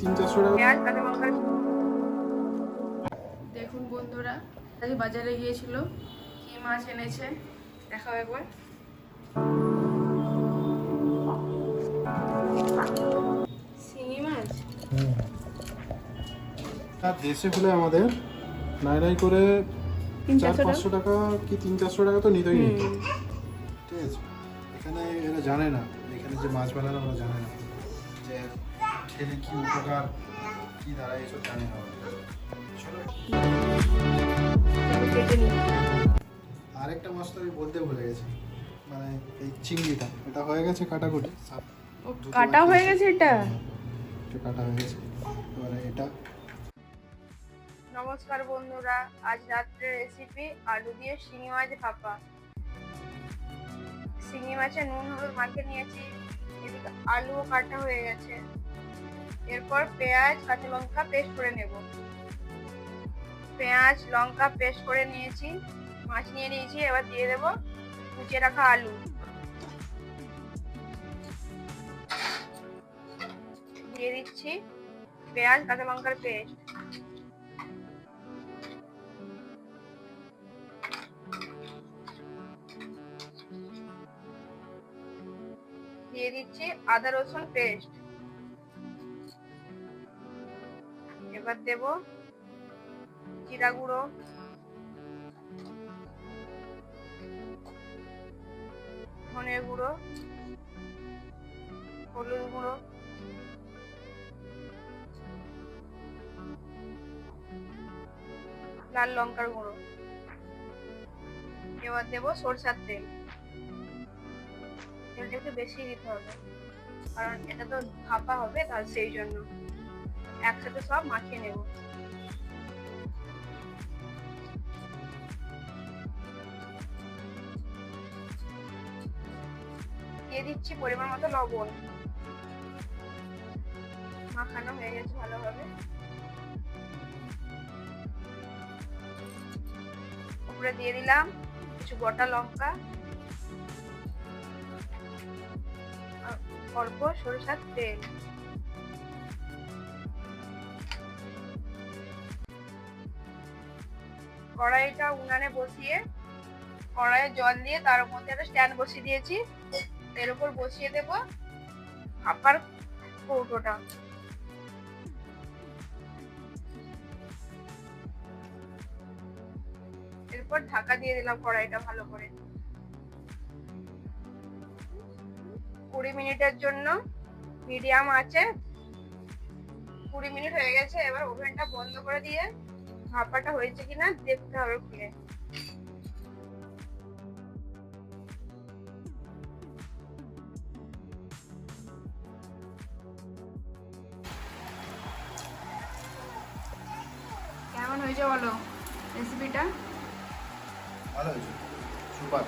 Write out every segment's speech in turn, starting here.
তিন চারশো টাকা দেখুন বন্ধুরা আজ বাজারে গিয়েছিল কি মাছ এনেছে দেখাও একবার। শিঙি মাছ? আর দেশে হলে আমাদের নাই নাই করে চার চারশো পাঁচশো টাকা কি তিন চারশো টাকা তো নিতেই নিত ঠিক আছে? এখানে এরা জানে না এখানে যে মাছ বানানো ওরা জানে না। যে খেলে কি উপকার কি দাঁড়ায় এসব জানে না। আরেকটা মাছ তো আমি বলতে ভুলে গেছি। মানে এই চিংড়িটা এটা হয়ে গেছে কাটাকুটি। কাটা হয়ে গেছে এটা? একটু কাটা হয়ে গেছে। এবারে এটা। নমস্কার বন্ধুরা আজ রাত্রে রেসিপি আলু দিয়ে শিঙি মাছ ভাপা। শিঙি মাছে নুন হলুদ মাখিয়ে নিয়েছি। এদিকে আলুও কাটা হয়ে গেছে। এরপর পেঁয়াজ, কাঁচা লঙ্কা পেস্ট করে নেব। পেঁয়াজ, লঙ্কা পেস্ট করে নিয়েছি, মাছ নিয়ে নিয়েছি, এবার দিয়ে দেব কুচিয়ে রাখা আলু। দিয়ে দিচ্ছি পেঁয়াজ, কাঁচা লঙ্কার পেস্ট। দিয়ে দিচ্ছি আদা রসুন পেস্ট। এবার দেব জিরা গুঁড়ো। ধনের গুঁড়ো। হলুদ গুঁড়ো। লাল লঙ্কার গুঁড়ো। এবার দেব সরষার তেল। তেলটা একটু বেশি দিতে হবে, কারণ এটা তো ভাপা হবে তার সেই জন্য। একসাথে সব মাখিয়ে নেব। দিয়ে দিচ্ছি পরিমাণ মতো লবণ। মাখানো হয়ে গেছে ভালোভাবে। উপরে দিয়ে দিলাম কিছু গোটা লঙ্কা। অল্প সরিষার তেল। কড়াইটা উনানে বসিয়ে, কড়াইয়ে জল দিয়ে তার মধ্যে একটা স্ট্যান্ড বসিয়ে দিয়েছি। এর উপর বসিয়ে দেব আপার কৌটোটা। এরপর ঢাকা দিয়ে দিলাম কড়াইটা ভালো করে। কুড়ি মিনিটের জন্য মিডিয়াম আছে কুড়ি মিনিট হয়ে গেছে, এবার ওভেনটা বন্ধ করে দিয়ে ভাপাটা হয়েছে কিনা দেখতে হবে খুলে। কেমন হয়েছে বলো? রেসিপিটা ভালো হয়েছে। সুপার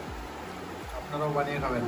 আপনারাও বানিয়ে খাবেন।